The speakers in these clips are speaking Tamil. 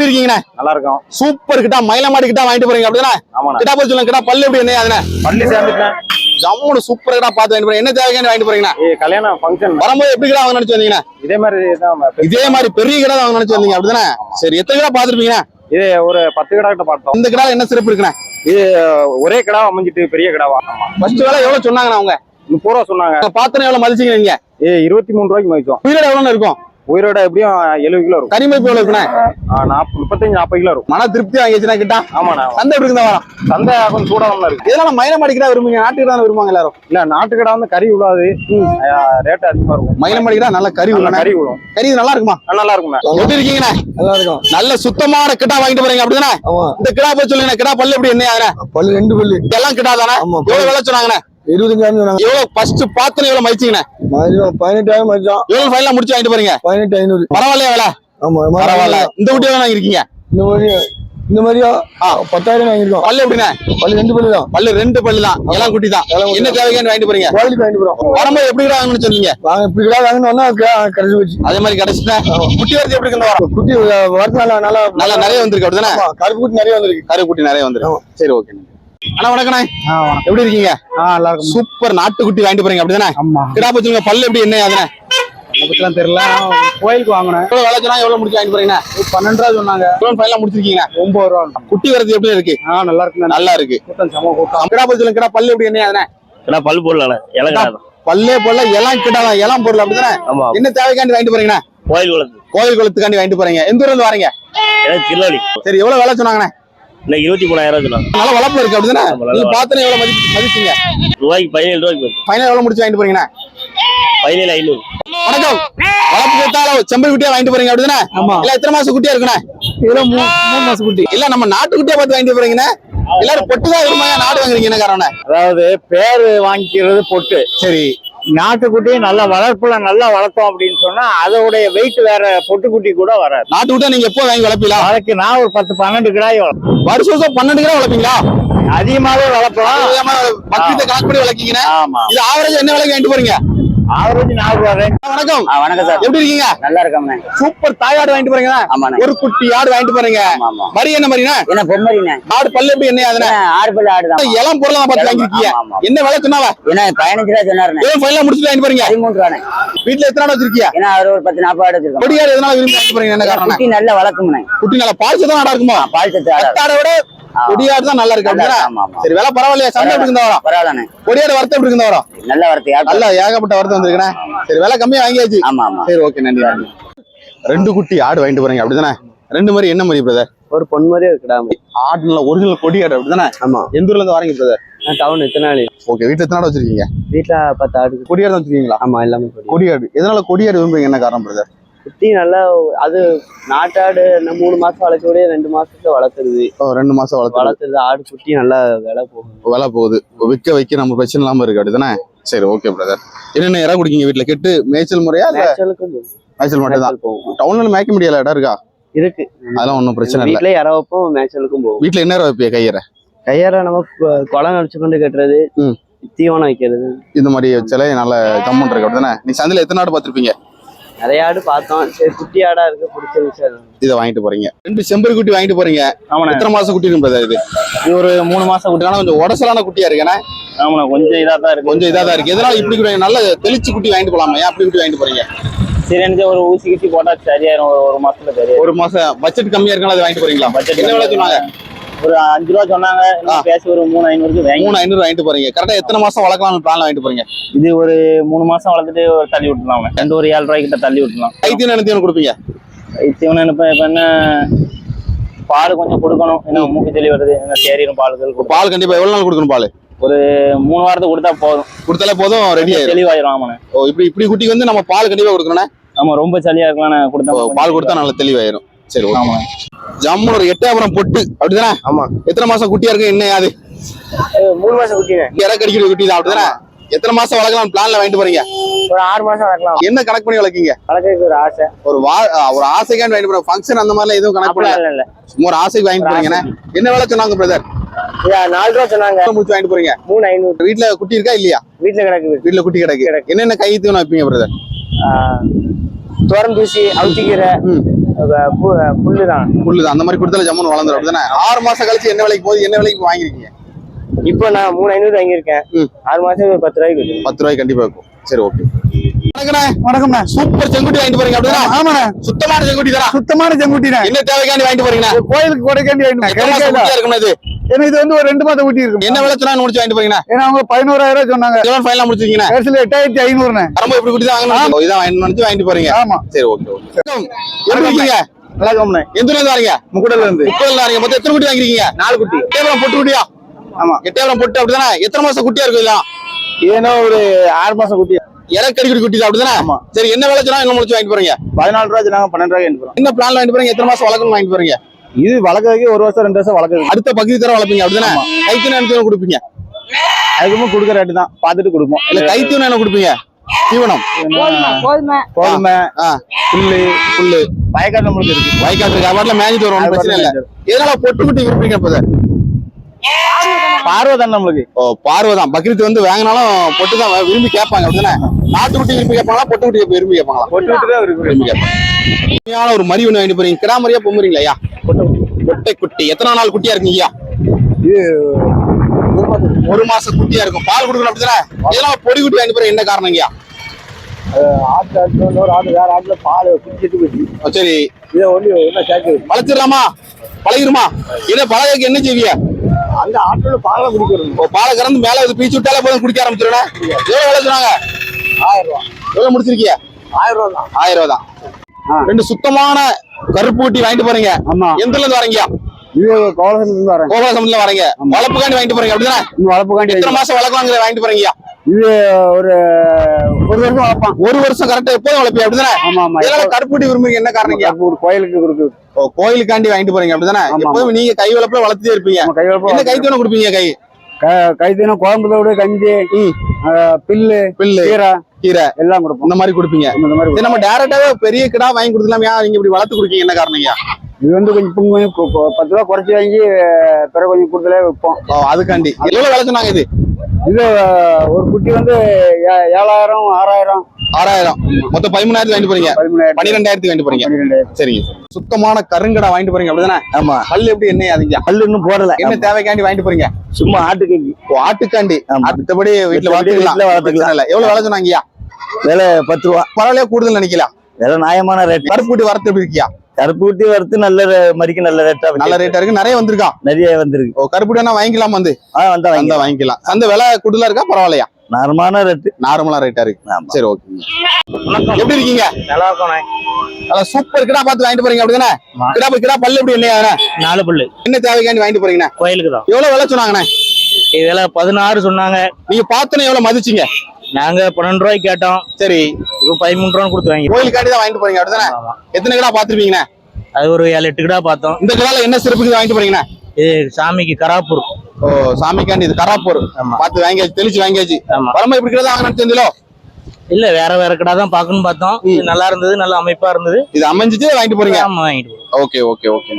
எப்படி இருக்கீங்கண்ணே? நல்லா இருக்கும் சூப்பர் கிட்டா மயிலமாடி கிட்டா வாங்கிட்டு போறீங்க அப்படிதானே? கிட்டா போய் சொல்லுங்க கிட்டா பல்லு எப்படி என்ன அதுனே பள்ளி சேர்ந்துட்டேன் ஜம்முன்னு சூப்பர் கிட்டா பார்த்து வாங்கிட்டு போறீங்க. என்ன தேவையான வாங்கிட்டு போறீங்கண்ணா? கல்யாணம் ஃபங்க்ஷன் வரும்போது எப்படி கிடா வாங்க நினைச்சு வந்தீங்கண்ணா? இதே மாதிரி இதே மாதிரி பெரிய கிடா வாங்க நினைச்சு வந்தீங்க அப்படிதானே? சரி எத்தனை கிடா பாத்துருப்பீங்கண்ணா இது ஒரு பத்து கிடா கிட்ட பார்த்தோம். இந்த கிடா என்ன சிறப்பு இருக்குண்ணா? இது ஒரே கிடா அமைஞ்சிட்டு பெரிய கிடாவா ஃபர்ஸ்ட் வேலை எவ்வளவு சொன்னாங்கண்ணா அவங்க? முப்பது ரூபா சொன்னாங்க. பாத்தனை எவ்வளவு மதிச்சீங்க நீங்க? ஏ இருபத்தி மூணு ரூபாய்க்கு மதிச்சோம். உயிரோட எவ்வளவு இருக்கும்? உயிரோட எப்படியும் எழுபது கிலோ இருக்கும். கரிமைப்பு எவ்வளவு இருக்குண்ணா. முப்பத்தஞ்சு நாற்பது கிலோ இருக்கும். மன திருப்தி வாங்கிச்சுனா கிட்டா? ஆமாண்ணா சந்தை எப்படி இருந்தா வரும்? சந்தை கொஞ்சம் சூடாக இருக்கு. இதனால மயிலமாடி கிட்டா விரும்புங்க நாட்டு கிட்டா விரும்புவாங்க எல்லாரும்? இல்ல நாட்டு கிடா வந்து கறி விழாது ரேட் அதிகமா இருக்கும். மயிலமாடி கிட்டா நல்ல கறி உள்ளன கறி விழும் கறி நல்லா இருக்குமா? நல்லா இருக்குண்ணா எப்படி இருக்கீங்கண்ணா? நல்லா இருக்கும் நல்ல சுத்தமான கிட்டா வாங்கிட்டு போறீங்க அப்படிதானே? இந்த கிடா போய் சொல்லுங்க கிடா பல்லு எப்படி என்ன பல்லு ரெண்டு பல்லு. இதெல்லாம் கிட்டா தானே. எவ்வளவு விலை சொன்னாங்கண்ணே? இருபத்தஞ்சாயிரம் சொன்னாங்க. எவ்வளவு ஃபர்ஸ்ட் பாத்துன்னு எவ்வளவு மதிச்சீங்கண்ணே? பதினெட்டாயிரம் மதியம். எவ்வளவு ஃபைனல் முடிச்சு வாங்கிட்டு போறீங்க? பதினெட்டு ஐநூறு பரவாயில்லையா விலை? ஆமா பரவாயில்ல. இந்த குட்டி எவ்வளவு வாங்கிருக்கீங்க இந்த மாதிரி இந்த மாதிரியா? பத்தாயிரம் வாங்கிருக்கோம் பல்லு எப்படிண்ணே? பல்லு ரெண்டு பல்லு தான். பல்லு ரெண்டு பல்லு தான். எல்லாம் குட்டி தான் என்ன தேவைக்கான்னு வாங்கிட்டு போறீங்க? கோயிலுக்கு வாங்கிட்டு போறோம். வரும்போது எப்படி கிடா வாங்கணும்னு சொன்னீங்க? வாங்க இப்படி கிடா வாங்கினோம்னா கிடைச்சி போச்சு. அதே மாதிரி கிடைச்சிட்டா? குட்டி வரது எப்படி வாரம்? குட்டி வரது நல்லா நல்லா நல்லா நிறைய வந்திருக்கு அப்படிதானே? கருப்பு குட்டி நிறைய வந்திருக்கு. கரு குட்டி நிறைய வந்திருக்கு. சரி ஓகே அண்ணா வணக்கண்ணே எப்படி இருக்கீங்க? சூப்பர் நாட்டுக்குட்டி வாங்கிட்டு போறீங்க அப்படிதானே? ஆமா. கிடா பச்சுங்க பல்லு எப்படி என்ன அதுனே அதை பத்திலாம் தெரியல. கோயிலுக்கு வாங்கினேன். எவ்வளவு விலை சொன்னா எவ்வளவு முடிச்சு வாங்கிட்டு போறீங்க பன்னெண்டு ரூபா சொன்னாங்க. ஃபைனலா முடிச்சிருக்கீங்க ஒன்பது ரூபா குட்டி வரது எப்படி இருக்கு? ஆ நல்லா இருக்குண்ணா. நல்லா இருக்கு. கூட்டம் சம கூட்டம். கிடா பச்சுங்க கிடா பல்லு எப்படி என்ன அதுனே ஏன்னா பல் போடல இலங்கடா பல்லே போல எல்லாம் தான் எல்லாம் பொருள் அப்படிதானே? என்ன தேவைக்காண்டி வாங்கிட்டு போறீங்கண்ணா? கோயில் குளத்து. கோயில் குளத்துக்காண்டி வாங்கிட்டு போறீங்க. எந்த ஊர்ல இருந்து வரீங்க? எனக்கு திருநெல்வேலி. சரி எவ்வளவு விலை சொன்னாங்கண்ணே? இன்னும் இருபத்தி மூணாயிரம் சொன்னாங்க நல்ல வளர்ப்பு இருக்கு அப்படிதானே? நீங்க பார்த்தனே எவ்வளவு மதிப்பு மதிப்பீங்க? ரூபாய்க்கு பதினேழு ரூபாய்க்கு ஃபைனல் எவ்வளவு முடிச்சு வாங்கிட்டு போறீங்கண்ணா? பதினேழு ஐநூறு. வணக்கம். வளர்ப்பு கேட்டால செம்பல் குட்டியா வாங்கிட்டு போறீங்க அப்படிதானே? ஆமா. இல்ல எத்தனை மாசம் குட்டியா இருக்குண்ணே? இதுல மூணு மூணு மாசம் குட்டி. இல்ல நம்ம நாட்டு குட்டியா பார்த்து வாங்கிட்டு போறீங்கண்ணே? எல்லாரும் பொட்டு தான் விரும்பாங்க நாடு வாங்குறீங்க என்ன காரணம் அதாவது பேர் வாங்கிக்கிறது பொட்டு. சரி. நாட்டுக்குட்டி நல்ல வளர்ப்புல நல்லா வளர்த்தோம் அப்படின்னு சொன்னா அதோடைய வெயிட் வேற பொட்டுக்குட்டி கூட வராது. நாட்டு குட்டியா நீங்க எப்போ வாங்கி வளர்ப்பீங்களா? அதுக்கு நான் ஒரு பத்து பன்னெண்டு கிடாய் வளர்ப்பேன். வருஷம் வருஷம் பன்னெண்டு கிலோ வளர்ப்பீங்களா? அதிகமாவே வளர்ப்பலாம் பத்து கணக்கு பண்ணி வளர்க்கீங்க ஆமா. இது ஆவரேஜ் என்ன விலைக்கு வாங்கிட்டு போறீங்க? ஆவரேஜ் நாலு ரூபா வணக்கம். வணக்கம் சார். எப்படி இருக்கீங்க? நல்லா இருக்கோம்ண்ணே சூப்பர் தாயாடு வாங்கிட்டு போறீங்க ஆமாண்ணே. ஒரு குட்டி ஆடு வாங்கிட்டு போறீங்க. ஆமா ஆமா. மரி என்ன மரினா என்ன பொம்மரிண்ணே ஆடு பல்லு எப்படி என்ன அதுனே ஆறு பல்லு ஆடுதான். இளம் பொருளை பார்த்து வாங்கிருக்கீங்க ஆமா, ஆமா. என்ன விலை சொன்னாவ? ஏன்னா பதினஞ்சு ரூபா சொன்னாருண்ணே. ஏன் ஃபைனலா முடிச்சுட்டு வாங்கிட்டு போறீங்க? பதிமூணு ரூபாண்ணே. வீட்டுல எத்தனை ஆடு வச்சிருக்கியா? ஏன்னா அவர் ஒரு பத்து நாற்பது ஆடு வச்சிருக்கோம் எதனால விரும்பி வாங்கிட்டு போறீங்க? என்ன காரணம்? குட்டி நல்லா வளர்க்கும்ண்ணே. குட்டி நல்லா பால் சத்தம் ஆடா இருக்குமா? பால் சத்து ஆடு விட. கொடியாடு தான் நல்லா இருக்கு. சரி விலை பரவாயில்லையா? சந்தை எப்படி இருந்தா வரும்? பரவாயில்லண்ணே. கொடியாடு வரத்து எப்படி இருந்தா வரும்? நல்ல வரத்து நல்லா ஏகப்பட்ட வரத்து வந்திருக்குண்ணே. சரி விலை கம்மியா வாங்கியாச்சு. ஆமா ஆமா. சரி ஓகே நன்றி நன்றி. ரெண்டு குட்டி ஆடு வாங்கிட்டு போறீங்க அப்படிதானே? ரெண்டு மாதிரி என்ன மாதிரி பிரதர் ஒரு பொன் மாதிரியே இருக்குடாம ஆடு நல்ல ஒரிஜினல் கொடி ஆடு அப்படிதானே? ஆமா. எந்த ஊர்ல இருந்து வரீங்க பிரதர் டவுன் எத்தனை நாள்? ஓகே வீட்டுல எத்தனை ஆடு வச்சிருக்கீங்க? வீட்டுல பத்து ஆடு கொடியாடு தான் வச்சிருக்கீங்களா? ஆமா எல்லாமே கொடி கொடியாடு. எதனால கொடியாடு விரும்புறீங்க? என்ன காரணம் பிரதர் குட்டி நல்லா அது நாட்டாடு என்ன மூணு மாசம் வளர்க்கக்கூடிய ரெண்டு மாசத்துல வளர்த்துருது. ரெண்டு மாசம் வளர்த்து வளர்த்துறது ஆடு குட்டி நல்லா விலை போகும் விலை போகுது. விற்க வைக்க நம்ம பிரச்சனை இல்லாம இருக்கு. அப்படிதானே? சரி ஓகே பிரதர் என்னென்ன இடம் குடிக்கீங்க வீட்டுல கெட்டு மேய்ச்சல் முறையா மேய்ச்சலுக்கும். மேய்ச்சல் மட்டும் தான் டவுன்ல மேய்க்க முடியல இடம் இருக்கா? இருக்கு. அதெல்லாம் ஒன்றும் பிரச்சனை இல்லை. வீட்டுல இற வைப்போம் மேய்ச்சலுக்கும் போகும். வீட்டுல என்ன வைப்பிய கையற? கையார நம்ம குளம் அடிச்சு கொண்டு கட்டுறது. தீவனம் வைக்கிறது. இந்த மாதிரி வச்சாலே நல்ல கம்மன் இருக்கு. அப்படிதானே? நீ சந்தையில எத்தனை ஆடு பார்த்திருப்பீங்க? நிறைய ஆடு பார்த்தோம். சரி குட்டி ஆடா இருக்கு பிடிச்சிருந்துச்சு அது. இதை வாங்கிட்டு போறீங்க. ரெண்டு செம்பரி குட்டி வாங்கிட்டு போறீங்க. ஆமாண்ணே. எத்தனை மாசம் குட்டி brother இது? இது ஒரு மூணு மாசம் குட்டி. ஆனா கொஞ்சம் உடசலான குட்டியா இருக்கு. ஏன்னா ஆமாண்ணா கொஞ்சம் இதா தான் இருக்கு. கொஞ்சம் இதா தான் இருக்கு. எதனால இப்படி குட்டி நல்ல தெளிச்சு குட்டி வாங்கிட்டு போலாமா? ஏன் அப்படி குட்டி வாங்கிட்டு போறீங்க? சரி எனக்கு ஒரு ஊசி கிட்டி போட்டா சரியாயிரும். ஒரு ஒரு மாசத்துல சரியாயிரும். ஒரு மாசம் பட்ஜெட் கம்மியா இருக்கனால அதை வாங்கிட்டு போறீங்களா? பட்ஜெட் என்ன விலை சொன்னாங்க? ஒரு அஞ்சு ரூபா சொன்னாங்க. பேசி ஒரு மூணு ஐநூறுக்கு வாங்கி மூணு ஐநூறு வாங்கிட்டு போறீங்க. கரெக்டா எத்தனை மாசம் வளர்க்கலாம்னு பிளான் வாங்கிட்டு போறீங்க? இது ஒரு மூணு மாசம் வளர்த்துட்டு ஒரு தள்ளி விட்டுலாம் ரெண்டு ஒரு ஏழு ரூபாய்க்கிட்ட தள்ளி விட்டுலாம் என்ன தீவனம் கொடுப்பீங்க? தீவனம் இப்ப இப்ப என்ன? பால் கொஞ்சம் கொடுக்கணும். ஏன்னா மூக்கு தெளி வருது. என்ன பாலுகள் கொடுப்போம். பால் கண்டிப்பா எவ்வளவு நாள் கொடுக்கணும் பால்? மூணு வாரத்துக்கு கொடுத்தா போதும். கொடுத்தாலே போதும் ரெடி ஆயிடும் தெளிவாயிரும் ஆமாண்ணே. ஓ இப்படி இப்படி குட்டிக்கு வந்து நம்ம பால் கண்டிப்பா கொடுக்கணும் ஆமா ரொம்ப சளியா இருக்கலாம் கொடுத்தா பால் கொடுத்தா நல்ல தெளிவாயிரும். சரி ஆமா. ஜம்முன்னு ஒரு எட்டாபுரம் பொட்டு அப்படிதானே? ஆமா. எத்தனை மாசம் குட்டியா இருக்கு என்ன அது மூணு மாசம் குட்டிங்க. இற கடிக்கிற குட்டி தான் அப்படிதானே? எத்தனை மாசம் வளர்க்கலாம் பிளான்ல வாங்கிட்டு போறீங்க? ஒரு ஆறு மாசம் வளர்க்கலாம். என்ன கணக்கு பண்ணி வளர்க்கீங்க? வளர்க்கறதுக்கு ஒரு ஆசை. ஒரு வா ஒரு ஆசைக்காண்டி வாங்கிட்டு போறோம் ஃபங்க்ஷன் அந்த மாதிரிலாம் எதுவும் கணக்கு பண்ணல? இல்ல சும்மா ஒரு ஆசைக்கு வாங்கிட்டு போறீங்கண்ணே. என்ன விலை சொன்னாங்க பிரதர் நாலு ரூபா சொன்னாங்க. முடிச்சு வாங்கிட்டு போறீங்க? மூணு ஐநூறு. வீட்டுல குட்டி இருக்கா இல்லையா? வீட்டுல கிடக்குது வீட்டுல குட்டி கிடக்கு. என்னென்ன கை தீவனம் வைப்பீங்க பிரதர் துவரம் தூசி அவுச்சிக்கீரை ம். அஹ் பு- புல்லு தான் புல்லு தான் அந்த மாதிரி கொடுத்தாலும் ஜம்முன்னு வளர்ந்துரும். அப்படிதானே? ஆறு மாசம் கழிச்சு என்ன விலைக்கு போகுது? என்ன விலைக்கு வாங்கிருக்கீங்க? இப்போ நான் மூணு ஐநூறு வாங்கியிருக்கேன். ஆறு மாசம் பத்து ரூபாய்க்கு பத்து ரூபாய்க்கு கண்டிப்பா இருக்கும் சரி ஓகே. வணக்கம்ண்ணா. சூப்பர் செங்குட்டி வாங்கிட்டு போறீங்க அப்படிதானே ஆமாண்ணா. சுத்தமான செங்குட்டி தானா? சுத்தமான செங்குட்டிண்ணா. என்ன தேவைக்காண்டி வாங்கிட்டு போறீங்கண்ணா? கோயிலுக்கு கொடைக்காண்டி குட்டியா இருக்கும்ண்ணா இது? ஏன்னா இது வந்து ஒரு ரெண்டு மாதம் ஊட்டி இருக்கும். என்ன சொன்னா முடிச்சு வாங்கிட்டு போறீங்கண்ணா? ஏன்னா அவங்க பதினோராயிரம் ரூபாய் சொன்னாங்க. எவ்வளவு ஃபைனல் முடிச்சிருக்கீங்கண்ணா. கடைசியில் எட்டாயிரத்தி ஐநூறுண்ணே. ரொம்ப இப்படி குட்டி தான் வாங்கணும் இதான் வாங்கி நினைச்சு வாங்கிட்டு போறீங்க. ஆமா. சரி ஓகே ஓகே. எப்படி இருக்கீங்க? நல்லா எந்த இருந்து வரீங்க? முக்குடல இருந்து. வரீங்க. மொத்தம் எத்தனை குட்டி வாங்கிருக்கீங்க? நாலு குட்டி. எட்டேபுரம் பொட்டு குட்டியா? ஆமா. எட்டேபுரம் பொட்டு அப்படிதானே? எத்தனை மாசம் குட்டியா இருக்கும் இதெல்லாம்? ஏன்னா ஒரு ஆறு மாசம் குட்டி. இலக்கடி குட்டி குட்டி தான் அப்படிதானே ஆமா. சரி என்ன விலை சொன்னா என்ன முடிச்சு வாங்கிட்டு போறீங்க? பதினாலு ரூபா சொன்னாங்க பன்னெண்டு ரூபாய் எடுத்துறோம் என்ன பிளான்ல வாங்கிட்டு போறீங்க? எத்தனை மாசம் வளர்க்கணும் வாங்கிட்டு போறீங்க? இது வளர்க்கறதுக்கு ஒரு வருஷம் ரெண்டு வருஷம் வளர்க்குது அடுத்த பகுதி தர வளர்ப்பீங்க அப்படிதானே? கைத்தீவனம் என்ன கொடுப்பீங்க? அதுக்குமே கொடுக்குற ரேட்டு தான். பார்த்துட்டு கொடுப்போம். இல்ல கைத்தீவனம் என்ன கொடுப்பீங்க? தீவனம். கோதுமை புல்லு புல்லு. வயக்காடு நம்மளுக்கு இருக்கு. வயக்காட்டு காப்பாட்டுல மேய்ஞ்சிட்டு வரும் ஒண்ணும் பிரச்சனை இல்ல. எதனால பொட்டு குட்டி விரும்புறீங்க இப்ப இதை? பார்வை தானே நம்மளுக்கு. ஓ பார்வை தான் பக்ரீத் வந்து வாங்கினாலும் பொட்டு தான் விரும்பி கேட்பாங்க அப்படிதானே? நாட்டு குட்டி விரும்பி கேட்பாங்களா பொட்டு குட்டி விரும்பி கேட்பாங்களா? பொட்டு விட்டு தான் விரும்பி கேட்பாங்க. உண்மையான ஒரு மரி ஒண்ணு வாங்கிட்டு போறீங்க. கிடா மரியா பொம்புறீங்களா ஐயா? கொட்டை குட்டி. எத்தனை நாள் குட்டியா இருக்குங்க ஐயா? ஒரு மாசம். குட்டியா இருக்கும். பால் கொடுக்கணும் அப்படிதானே? இதெல்லாம் பொடி குட்டி வாங்கிட்டு போறீங்க. என்ன காரணம் ஐயா? ஆட்டு ஆட்டு ஒரு ஆட்டு வேற ஆட்டுல பால் குடிச்சிட்டு போச்சு ஓ, சரி. இதை வளர்த்திடலாமா? பழகிருமா இதை பழகக்கு என்ன செய்விய அந்த ஆட்டுல பாலை குடிக்கிறது. ஓ, பாலை கறந்து மேல இது பீச்சு விட்டாலே போதும் குடிக்க ஆரம்பிச்சிருவேன்? எவ்வளவு விலை சொன்னாங்க? ஆயிரம் ரூபா. எவ்வளவு முடிச்சிருக்கீங்க? ஆயிரம் ரூபா தான். ஆயிரம் ரூபா தான். ரெண்டு சுத்தமான கருப்பு குட்டி வாங்கிட்டு போறீங்க. ஆமா. எந்த இருந்து வரீங்க? இது இருந்து வரேன். வரீங்க. வளர்ப்புக்காண்டி வாங்கிட்டு போறீங்க அப்படிதானே? இந்த வளர்ப்புக்காண்டி எத்தனை மாசம் வளர்க்குவாங்க வாங்கிட்டு போறீங்க? இது ஒரு ஒரு வருஷம் வளர்ப்பான். ஒரு வருஷம் கரெக்டா எப்போதும் வளர்ப்பீங்க அப்படிதானே? ஆமா ஆமா. இதெல்லாம் கருப்பு குட்டி விரும்புறீங்க என்ன காரணம்? ஒரு கோயிலுக்கு கொடுக்கு. ஓ கோயிலுக்காண்டி வாங்கிட்டு போறீங்க அப்படிதானே. எப்போதும் நீங்க கை வளர்ப்புல வளர்த்துட்டே இருப்பீங்க. கை என்ன வளர்ப்போம் கை தூணம் கொடுப்பீங்க கை? கைத்தீனம் குழம்புதோடு கஞ்சி பில்லு பில்லு கீரை கீரை. எல்லாம் கொடுப்போம். இந்த மாதிரி கொடுப்பீங்க. இந்த மாதிரி நம்ம டேரக்டாவே பெரிய கிடா வாங்கி கொடுக்கலாம் ஏன் நீங்க இப்படி வளர்த்து கொடுக்கீங்க என்ன காரணம் ஐயா? இது வந்து கொஞ்சம் இப்போ கொஞ்சம் கு- கு- பத்து ரூபா குறைச்சி வாங்கி பிறகு கொஞ்சம் கூடுதலே விற்போம். அதுக்காண்டி. எவ்வளவு விலை சொன்னாங்க இது? இது ஒரு குட்டி வந்து ஏழாயிரம் ஆறாயிரம். ஆறாயிரம். மொத்தம் பதிமூணாயிரத்து வாங்கிட்டு போறீங்க. பன்னிரெண்டாயிரத்துக்கு வாங்கிட்டு போறீங்க. சரிங்க. சுத்தமான கருங்கடா வாங்கிட்டு போறீங்க அப்படிதானே? ஆமா. பல்லு எப்படி என்ன அதுங்க பல்லு இன்னும் போடல. என்ன தேவைக்காண்டி வாங்கிட்டு போறீங்க? சும்மா ஆட்டுக்கு ஆட்டுக்காண்டி. மத்தபடி வீட்டுல வளர்த்துக்கலாம் வளர்த்துக்கலாம். எவ்வளவு விலை சொன்னாங்கய்யா? விலை பத்து ரூபா. பரவாயில்லையா கூடுதல் நினைக்கலாம் விலை நியாயமான ரேட் கருப்பு வரத்து எப்படி இருக்கியா? கருப்பு குட்டி வறுத்து நல்ல மதிக்கு நல்ல ரேட்டா நல்ல ரேட்டா இருக்கு. நிறைய வந்திருக்கா? நிறைய வந்திருக்கு. ஓ கருப்பு குட்டி வாங்கிக்கலாம் வந்து. வந்தா வந்தா வாங்கிக்கலாம். அந்த விலை கூடுதலா இருக்கா? பரவாயில்லையா? நார்மலான ரேட்டு நார்மலா ரேட்டா இருக்கு. சரி ஓகேங்க எப்படி இருக்கீங்க? நல்லா இருக்கும் நல்லா சூப்பர் கிடா பார்த்து வாங்கிட்டு போறீங்க அப்படிதானே. கிடா கிடா பல்லு எப்படி என்ன நாலு புல்லு. என்ன தேவைக்காண்டி வாங்கிட்டு போறீங்கண்ணே? கோயிலுக்கு தான். எவ்வளவு விலை சொன்னாங்கண்ணே? இதெல்லாம் பதினாறு சொன்னாங்க. நீங்க பார்த்தோன்னே எவ்வளவு மதிச்சீங்க? நாங்க பன்னெண்டு ரூபாய்க்கு கேட்டோம். சரி. இப்போ பதிமூணு ரூபா கொடுத்து வாங்கி கோயிலுக்காண்டி தான் வாங்கிட்டு போறீங்க அப்படிதானே. எத்தனை கிடா பாத்துருப்பீங்கண்ணே அது ஒரு ஏழு எட்டு கிடா பார்த்தோம். இந்த கிடால என்ன சிறப்புக்கு வாங்கிட்டு போறீங்கண்ணே? இது சாமிக்கு கராப்பூர். ஓ சாமிக்காண்டி இது கராப்பூர். பார்த்து வாங்கியாச்சு தெளிச்சு வாங்கியாச்சு. ஆமா. வரமா இப்படி கிடா வாங்கினு தெரிஞ்சலோ இல்ல வேற வேற கடை தான் பார்க்கணும்னு பார்த்தோம். இது நல்லா இருந்தது நல்ல அமைப்பா இருந்தது. இது அமைஞ்சிச்சு வாங்கிட்டு போறீங்க? ஆமா வாங்கிட்டு போறோம். Okay okay okay.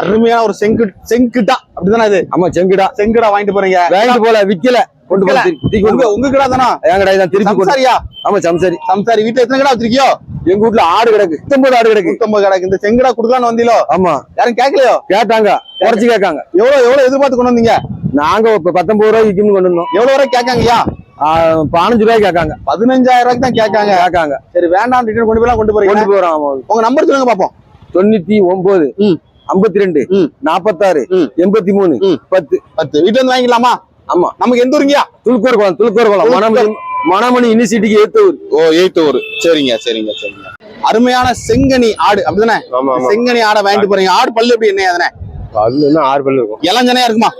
அருமையான ஒரு செங்கு செங்குட்டா அப்படிதானே இது? ஆமா செங்குடா. செங்குடா வாங்கிட்டு போறீங்க. வாங்கிட்டு போல விக்கல. கொண்டு கொண்டு உங்க உங்க கிடா தானா? என் கடை தான் திருப்பி சம்சாரியா? ஆமா சம்சரி. சம்சாரி வீட்டுல எத்தனை கிடா வச்சிருக்கியோ? எங்க வீட்ல ஆடு கிடக்கு. பத்தொன்பது ஆடு கிடக்கு. நூத்தம்பது கிடக்கு. இந்த செங்கடா குடுக்கலான்னு வந்தீங்களோ? ஆமா. யாரும் கேட்கலையோ? கேட்டாங்க. குறைச்சு கேட்காங்க. எவ்வளவு எவ்வளவு எதிர்பார்த்து கொண்டு வந்தீங்க? நாங்க இப்ப பத்தொன்பது ரூபாய்க்கு கொண்டு வந்தோம். எவ்வளவு வரை கேட்காங்கய்யா? பதினஞ்சு ரூபாய்க்கு கேட்காங்க. பதினஞ்சாயிரம் ரூபாய்க்கு தான் கேட்காங்க. கேட்காங்க. சரி வேண்டாம் ரிட்டர்ன் கொண்டு போய் கொண்டு போறீங்க கொண்டு போறோம் உங்க நம்பர் சொல்லுங்க பாப்போம். தொண்ணூத்தி ஒன்பது. ஐம்பத்தி ரெண்டு. நாப்பத்தாறு. எண்பத்தி மூணு. பத்து. பத்து. வீட்டுல இருந்து வாங்கிக்கலாமா? ஆமா. நமக்கு எந்த ஊருங்கயா துளுக்கூர் குளம் துளுக்கூர் குளம் மணமணி மணமணி யூனிவர்சிட்டிக்கு ஏத்த ஊர். ஓ எயித்து ஊர். சரிங்க சரிங்க சரிங்க. அருமையான செங்கனி ஆடு அப்படிதானே? செங்கனி ஆடை வாங்கிட்டு போறீங்க. ஆடு பல்லு எப்படி என்ன தானே அதுல என்ன ஆறு பல்லு இருக்கும். இளஞ்சனையா இருக்குமா?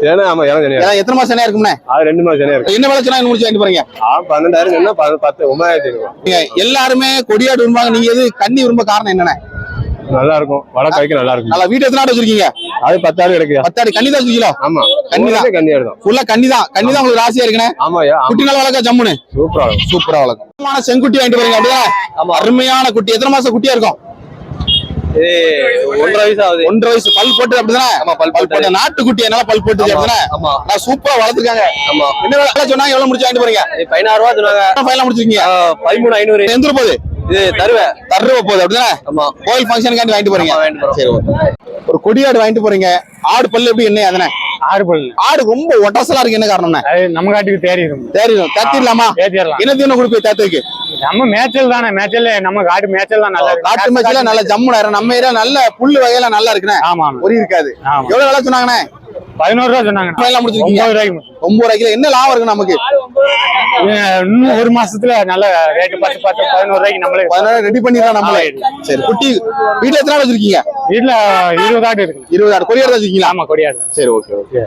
சேனை ஆமா இடம் எத்தனை மாசம் இருக்கும்னே? அது ரெண்டு மாசம் தனியா இருக்கும் என்ன விலை சொன்னா முடிச்சு வாங்கிட்டு போறீங்க? ஆ பன்னெண்டாயிரம் என்ன பத்து ஒன்பதாயிரத்தி இருக்கும் நீங்க எல்லாருமே கொடியாடு விரும்பாங்க நீங்க எது கன்னி விரும்ப காரணம் என்னண்ணே நல்லா இருக்கும் வடக்கு வைக்க நல்லா இருக்கும் நல்லா வீட்டு எத்தனை ஆடு வச்சிருக்கீங்க? அது பத்தாயிரம் கிடைக்குதா? பத்தாடு. கன்னி தான் வச்சிருக்கீங்களோ? ஆமா. கன்னியாடு தான். ஃபுல்லா கன்னி தான். தான் உங்களுக்கு ராசியா இருக்குண்ணே? ஆமாயா குட்டி நாள் வளர்க்க ஜம்முன்னு? சூப்பரா சூப்பரா வளர்க்கும். செங்குட்டி வாங்கிட்டு போறீங்க அப்படிதான் அருமையான குட்டி. எத்தனை மாசம் குட்டியா இருக்கும்? ஒன்றரை வயசு ஆகுது. ஒன்றரை வயசு பல் போட்டு அப்படிதானே? ஆமா பல் பல் போட்ட நாட்டு குட்டி என்னால பல் போட்டு அப்படிதானே? ஆமா. நான் சூப்பரா வளர்த்துருக்காங்க. ஆமா. என்ன சொன்னாங்க? எவ்வளவு முடிச்சு வாங்கிட்டு போறீங்க? பதினாறு ரூபா சொன்னாங்க. ஃபைனலா முடிச்சிருக்கீங்க? பதிமூணு ஐநூறு. எந்த போகுது? இது தருவேன். தருவ போகுது அப்படிதானே? ஆமா. கோயில் ஃபங்க்ஷனுக்காண்டி வாங்கிட்டு போறீங்க. சரி ஒரு கொடியாடு வாங்கிட்டு போறீங்க. ஆடு பல்லு எப்படி என்ன அதனே ஆடு பல்லு ஆடு ரொம்ப ஒட்டசலா இருக்கு. என்ன காரணம்னா? நம்ம காட்டுக்கு தேறிடும். தெரியும் தத்திடலாமா. ஏத்திடலாம் என்ன தீவனம் கொடுப்பீங்க தேத்துக்கு நம்ம மேய்ச்சல் தானே மேய்ச்சல் நம்ம காட்டு மேய்ச்சல் தான் நல்லா. காட்டு மேட்ச்ல நல்ல ஜம்முனா நம்ம ஏரியா நல்ல புல்லு வகையில நல்லா இருக்குண்ணே. ஆமா ஒரு இருக்காது. எவ்வளவு வேலை சொன்னாங்கண்ணே? பதினோரு ரூபா சொன்னாங்க ஒன்பது ரூபாய்க்கு. ஒன்பது ரூபாய்க்கு. என்ன லாபம் இருக்கு நமக்கு? இன்னும் ஒரு மாசத்துல நல்ல ரேட்டு பத்து பத்து பதினோரு ரூபாய்க்கு நம்மளே பதினாறு ரெடி பண்ணிடலாம் நம்மளே. சரி குட்டி வீட்டுல எத்தனை ஆடு வச்சிருக்கீங்க? வீட்டுல இருபது ஆடு இருக்கு இருபது ஆடு. கொடியாடு வச்சிருக்கீங்களா? ஆமா கொடியாடு சரி ஓகே ஓகே.